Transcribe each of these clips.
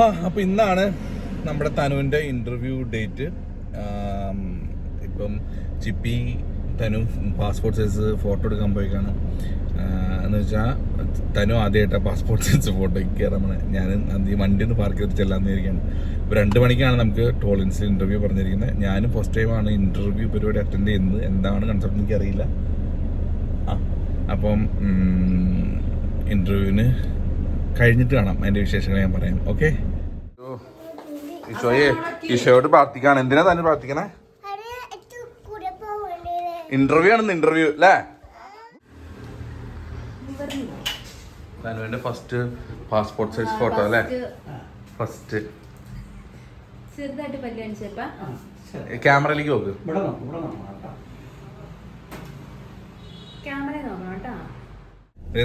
ആ അപ്പൊ ഇന്നാണ് നമ്മുടെ തനുവിന്റെ ഇന്റർവ്യൂ ഡേറ്റ് ഇപ്പം Chippi Tanu passport size photo എടുക്കാൻ പോയിക്കാണ്. എന്ന് വെച്ചാൽ തനു ആദ്യമായിട്ടാണ് പാസ്പോർട്ട് സൈസ് ഫോട്ടോ കയറാൻ ഞാൻ അന്തി വണ്ടി ഒന്ന് പാർക്ക് ചെയ്തിട്ട് ചെല്ലാന്നിരിക്കുകയാണ് ഇപ്പൊ രണ്ട് മണിക്കാണ് നമുക്ക് ടോളിൻസിൽ ഇന്റർവ്യൂ പറഞ്ഞിരിക്കുന്നത് ഞാനും ഫസ്റ്റ് ടൈമാണ് ഇന്റർവ്യൂ പരിപാടി അറ്റൻഡ് ചെയ്യുന്നത്. എന്താണ് കൺസെപ്റ്റ് എനിക്കറിയില്ല. ആ അപ്പം ഇന്റർവ്യൂവിന് കഴിഞ്ഞിട്ട് കാണാം. അതിന്റെ വിശേഷങ്ങൾ ഞാൻ പറയാം. ഓക്കെ ഈശോയെ ഈശോയോട് പ്രാർത്ഥിക്കാണ്. എന്തിനാ തന്നെ പ്രാർത്ഥിക്കണേ? ഇന്റർവ്യൂ ആണെന്ന് ഇന്റർവ്യൂ അല്ലേ? തനുവിന്റെ ഫസ്റ്റ് പാസ്പോർട്ട് സൈസ് ഫോട്ടോ അല്ലേ? ഫസ്റ്റ് ക്യാമറയിലേക്ക് നോക്ക്.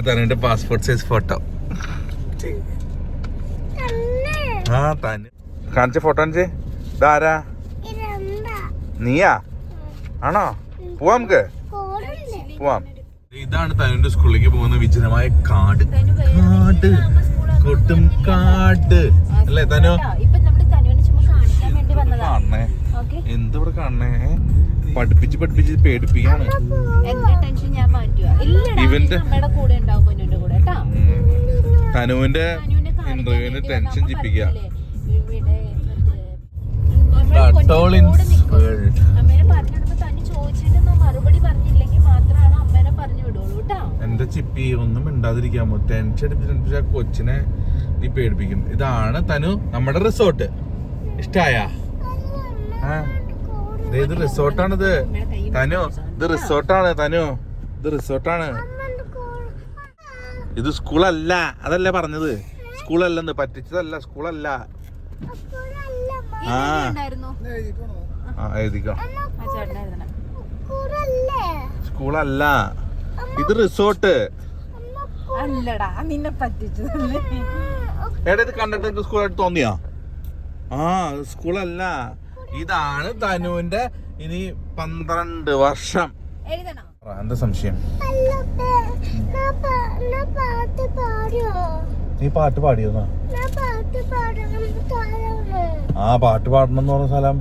തനുവിന്റെ പാസ്പോർട്ട് സൈസ് ഫോട്ടോ ആ തനു കാണിച്ച ഫോട്ടോ കാണിച്ച്. ഇതാരാ? നീയാ? ആണോ? പോവാം നമുക്ക്. പോവാം. ഇതാണ് തനുവിന്റെ സ്കൂളിലേക്ക് പോകുന്ന വിജനമായ കാട്. കാട്. കൊട്ടും കാട്. അല്ലേ തനു? ഇപ്പൊ നമ്മുടെ തനുവിനെ ചുമ്മാ കാണിക്കാൻ വേണ്ടി വന്നതാ കാണണേ? ഓക്കെ എന്തിവിടെ കാണണേ? പഠിപ്പിച്ച് പഠിപ്പിച്ച് പേടിപ്പിക്കാണ് ഇവന്റെ-. തനുവിന്റെ ഇന്റർവ്യൂവിന് ടെൻഷൻ ജിപ്പിക്കുക. ചിപ്പിക്കുക എന്റെ ചിപ്പി? ഒന്നും മിണ്ടാതിരിക്കാമോ ടെൻഷൻ അടിപ്പിച്ച് ആ കൊച്ചിനെ നീ പേടിപ്പിക്കും. ഇതാണ് തനു നമ്മുടെ റിസോർട്ട് ഇഷ്ടായ? ഇത് റിസോർട്ടാണിത് തനു ഇത് റിസോർട്ടാണ് തനു. ഇത് റിസോർട്ടാണ് ഇത് സ്കൂളല്ല. അതല്ലേ പറഞ്ഞത്? സ്കൂളല്ലെന്ന്. പറ്റിച്ചതല്ല സ്കൂളല്ല. ആ. ഉണ്ടായിരുന്നു ആ എഴുതിക്കോ. ആ ചേട്ടൻ എഴുതണം സ്കൂളല്ല. ഇത് റിസോർട്ട്. അല്ലടാ നിന്നെ പറ്റിച്ചതല്ലേ? എടാ ഇത് കണ്ടിട്ട് എനിക്ക് സ്കൂളായിട്ട് തോന്നിയാ? ആ സ്കൂളല്ല. ഇതാണ് തനുവിന്റെ ഇനി പന്ത്രണ്ട് വർഷം. എന്താ സംശയം? പാട്ട് പാടിയോ നീ പാട്ട് പാടിയോന്നാ ഞാൻ പാട്ട് പാടണം താഴെ ആ പാട്ട് പാടണം എന്ന് പറഞ്ഞ സ്ഥലം.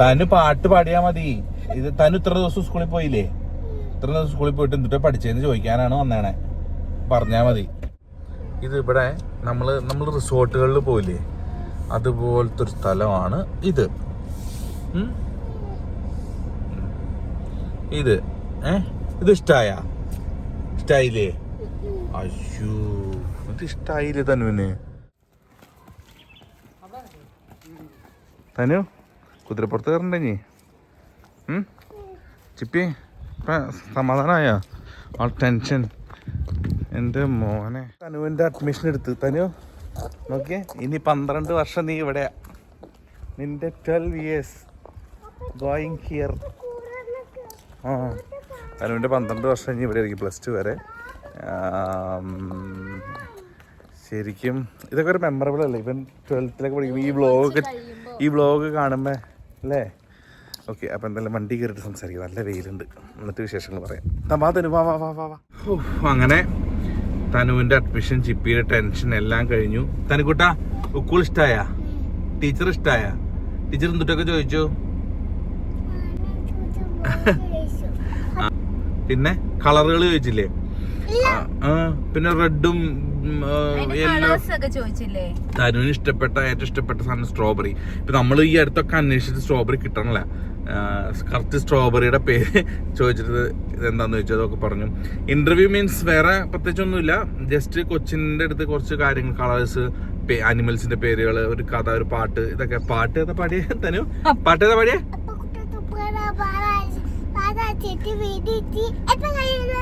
തനു പാട്ട് പാടിയാ മതി. ഇത് തനു ഇത്ര ദിവസം സ്കൂളിൽ പോയില്ലേ? ഇത്ര ദിവസം സ്കൂളിൽ പോയിട്ട് എന്നിട്ട് പഠിച്ചതെന്ന് ചോദിക്കാനാണ് വന്നേണെ പറഞ്ഞാ മതി. ഇത് ഇവിടെ നമ്മൾ നമ്മൾ റിസോർട്ടുകളിൽ പോയില്ലേ? അതുപോലത്തെ ഒരു സ്ഥലമാണ് ഇത്. ഇത് ഏ? ഇത് ഇഷ്ടായ? ഇഷ്ടായില്ലേ? അയ്യോ ഇത് ഇഷ്ടായില്ലേ തനുവിന്? തനു കുതിരപ്പുറത്ത് കയറണ്ടേ നീ ചിപ്പി സമാധാനമായ ആ ടെൻഷൻ. എന്റെ മോനെ. തനുവിന്റെ അഡ്മിഷൻ എടുത്ത്. തനു നോക്കിയേ ഇനി പന്ത്രണ്ട് വർഷം നീ ഇവിടെ നിന്റെ ട്വൽവ് ഇയേഴ്സ് ഗോയിങ് ഹിയർ ആ തനുവിന്റെ പന്ത്രണ്ട് വർഷം ഇനി ഇവിടെ ആയിരിക്കും പ്ലസ് ടു വരെ. ശരിക്കും ഇതൊക്കെ ഒരു മെമ്മറബിൾ അല്ലേ? ഇവൻ ട്വൽത്തിലൊക്കെ പഠിക്കുമ്പോൾ ഈ വ്ളോഗൊക്കെ ഈ വ്ളോഗ് കാണുമ്പോൾ അല്ലേ? ഓക്കെ അപ്പം എന്തായാലും വണ്ടി കയറിയിട്ട് സംസാരിക്കും. നല്ല വെയിലുണ്ട്. എന്നിട്ട് വിശേഷങ്ങൾ പറയാം. ദാ വാ തനു വാ വാ വാ വാ വാ. അങ്ങനെ തനുവിന്റെ അഡ്മിഷൻ ചിപ്പിയുടെ ടെൻഷൻ എല്ലാം കഴിഞ്ഞു. തനുക്കുട്ട ഉക്കൂൾ ഇഷ്ടായ? ടീച്ചർ ഇഷ്ടായ? ടീച്ചർ എന്തുട്ടൊക്കെ ചോദിച്ചു? പിന്നെ കളറുകൾ ചോദിച്ചില്ലേ? പിന്നെ റെഡും തനുവിന് ഇഷ്ടപ്പെട്ട ഏറ്റവും ഇഷ്ടപ്പെട്ട സാധനം സ്ട്രോബെറി ഇപ്പൊ നമ്മൾ ഈ അടുത്തൊക്കെ അന്വേഷിച്ചിട്ട് സ്ട്രോബെറി കിട്ടണല്ല. കറക്റ്റ് സ്ട്രോബെറിയുടെ പേര് ചോദിച്ചിട്ട് ഇതെന്താന്ന് ചോദിച്ചത് അതൊക്കെ പറഞ്ഞു. ഇന്റർവ്യൂ മീൻസ് വേറെ പ്രത്യേകിച്ചൊന്നുമില്ല. ജസ്റ്റ് കൊച്ചിന്റെ അടുത്ത് കുറച്ച് കാര്യങ്ങൾ കളേഴ്സ് അനിമൽസിന്റെ പേരുകൾ ഒരു കഥ ഒരു പാട്ട് ഇതൊക്കെ. പാട്ട് ഏതാ പാടിയേ? തനു? പാട്ട് ഏതാ പാടിയേ?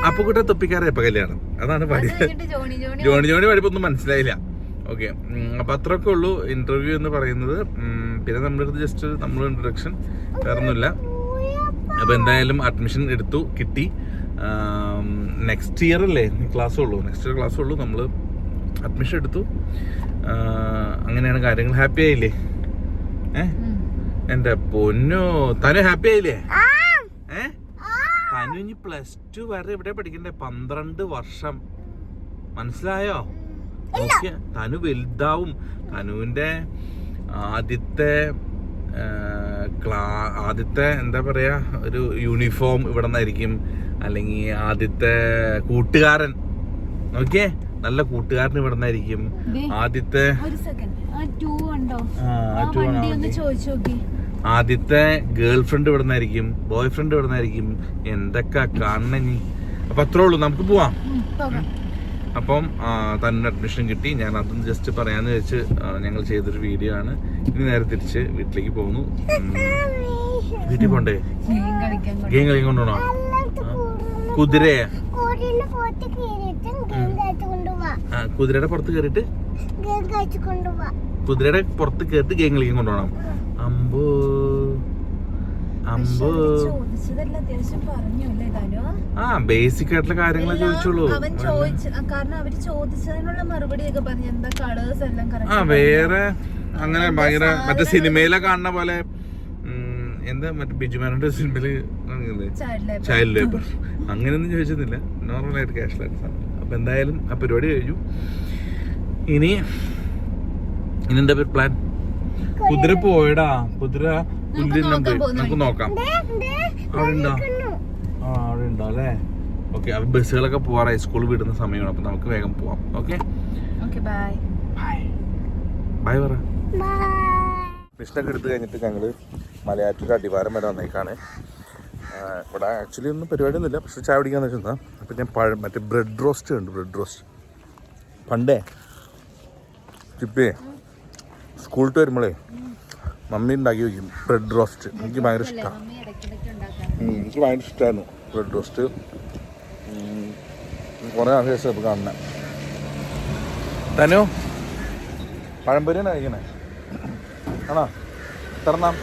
അപ്പൊ കൂട്ട തൊപ്പിക്കാരെ എപ്പ കല്യാണം. അതാണ് പാടി ജോണി ജോണി. ജോണി ജോണി പഠിപ്പ് ഒന്നും മനസ്സിലായില്ല ഓക്കെ അപ്പൊ അത്രയൊക്കെ ഉള്ളൂ ഇന്റർവ്യൂ എന്ന് പറയുന്നത്. പിന്നെ നമ്മുടെ അടുത്ത് ജസ്റ്റ് നമ്മൾ ഇൻട്രൊഡക്ഷൻ വേറൊന്നുമില്ല. അപ്പൊ എന്തായാലും അഡ്മിഷൻ എടുത്തു കിട്ടി. നെക്സ്റ്റ് ഇയർ അല്ലേ? ക്ലാസ് ഉള്ളൂ. നെക്സ്റ്റ് ഇയർ ക്ലാസ് ഉള്ളൂ. നമ്മൾ അഡ്മിഷൻ എടുത്തു. അങ്ങനെയാണ് കാര്യങ്ങൾ. ഹാപ്പി ആയില്ലേ? ഏ? എന്റെ പൊന്നോ തനു ഹാപ്പി ആയില്ലേ? തനു ഇനി പ്ലസ് ടു വരെ ഇവിടെ പഠിക്കണ്ടേ? പന്ത്രണ്ട് വർഷം. മനസ്സിലായോ? ഓക്കെ. തനു വലുതാവും. തനുവിന്റെ ആദ്യത്തെ ക്ലാ ആദ്യത്തെ എന്താ പറയാ ഒരു യൂണിഫോം ഇവിടെ നിന്നായിരിക്കും. അല്ലെങ്കിൽ ആദ്യത്തെ കൂട്ടുകാരൻ. നോക്കിയേ നല്ല കൂട്ടുകാരൻ ഇവിടെ നിന്നായിരിക്കും. ആദ്യത്തെ ആ ടൂ ഒന്ന് ചോദിച്ചു നോക്കി. ആദ്യത്തെ ഗേൾ ഫ്രണ്ട് ഇവിടെ നിന്നായിരിക്കും ബോയ് ഫ്രണ്ട് ഇവിടെ നിന്നായിരിക്കും എന്തൊക്കെ കാണണ നീ അപ്പൊ അത്രേ ഉള്ളൂ. നമുക്ക് പോവാം. അപ്പം തന്നെ അഡ്മിഷൻ കിട്ടി. ഞാൻ അതൊന്ന് ജസ്റ്റ് പറയാന്ന് വെച്ച് ഞങ്ങൾ ചെയ്തൊരു വീഡിയോ ആണ്. ഇനി നേരെ തിരിച്ച് വീട്ടിലേക്ക് പോകുന്നു. വീട്ടിൽ പോണ്ടേ? ഗെയിം കളിക്കാൻ കൊണ്ടുപോണോ. കുതിരയെ? കുതിരയുടെ പുറത്ത് കയറിയിട്ട്? കുതിരയുടെ പുറത്ത് കയറിയിട്ട് ഗെയിം കളിക്കാൻ കൊണ്ടുപോകണം. അമ്പോ. അമ്പു. ആ ബേസിക് ആയിട്ടുള്ള കാര്യങ്ങളെ ചോദിച്ചോളൂ അവൻ ചോദിച്ച കാരണം അവർ ചോദിച്ചതിനുള്ള മറുപടി ഒക്കെ പറഞ്ഞു. എന്താ കളേഴ്സ് എല്ലാം ആ വേറെ അങ്ങനെ ഭയങ്കര മറ്റേ? സിനിമയിലെ കാണുന്ന പോലെ എന്താ മറ്റേ ബിജുമാനോട് സിനിമയിൽ. ചൈൽഡ് ലേബർ അങ്ങനെയൊന്നും ചോദിച്ചൊന്നുമില്ല നോർമൽ ആയിട്ട് ക്യാഷ് ആയിട്ട് അപ്പൊ എന്തായാലും ആ പരിപാടി കഴിഞ്ഞു. ഇനി ഇനി എന്താ പ്ലാൻ കുതിര പോയടാ. കുതിര പോയി നമുക്ക് നോക്കാം. അവിടെ ഉണ്ടോ ആ അവിടെ ഉണ്ടോ അല്ലേ? ഓക്കെ അപ്പൊ ബസ്സുകളൊക്കെ പോവാറായി. സ്കൂൾ വിടുന്ന സമയമാണ്. അപ്പൊ നമുക്ക് വേഗം പോവാം. ഓക്കെ? ബൈ. ബൈ. പറ. കൃഷ്ണൊക്കെ എടുത്തു കഴിഞ്ഞിട്ട് ഞങ്ങൾ മലയാറ്റൂർ അടിവാരം വരെ വന്നേക്കാണ്. ഇവിടെ ആക്ച്വലി ഒന്നും പരിപാടിയൊന്നുമില്ല. പക്ഷെ ചായ പിടിക്കാന്ന് വെച്ചാൽ അപ്പം ഞാൻ പഴം മറ്റേ ബ്രെഡ് റോസ്റ്റ് ഉണ്ട് ബ്രെഡ് റോസ്റ്റ്. പണ്ടേ? ചിപ്പേ ടു വരുമ്പോഴേ മമ്മി ഉണ്ടാക്കി വയ്ക്കും ബ്രെഡ് റോസ്റ്റ്. എനിക്ക് ഭയങ്കര ഇഷ്ടമാണ് എനിക്ക് ഭയങ്കര ഇഷ്ടമായിരുന്നു ബ്രെഡ് റോസ്റ്റ്. കുറേ ആവേശം ഇപ്പോൾ കാണുന്നത് തനു പഴംപൊരിയാണ് കഴിക്കണേ? ആണോ? എത്രണ്ണം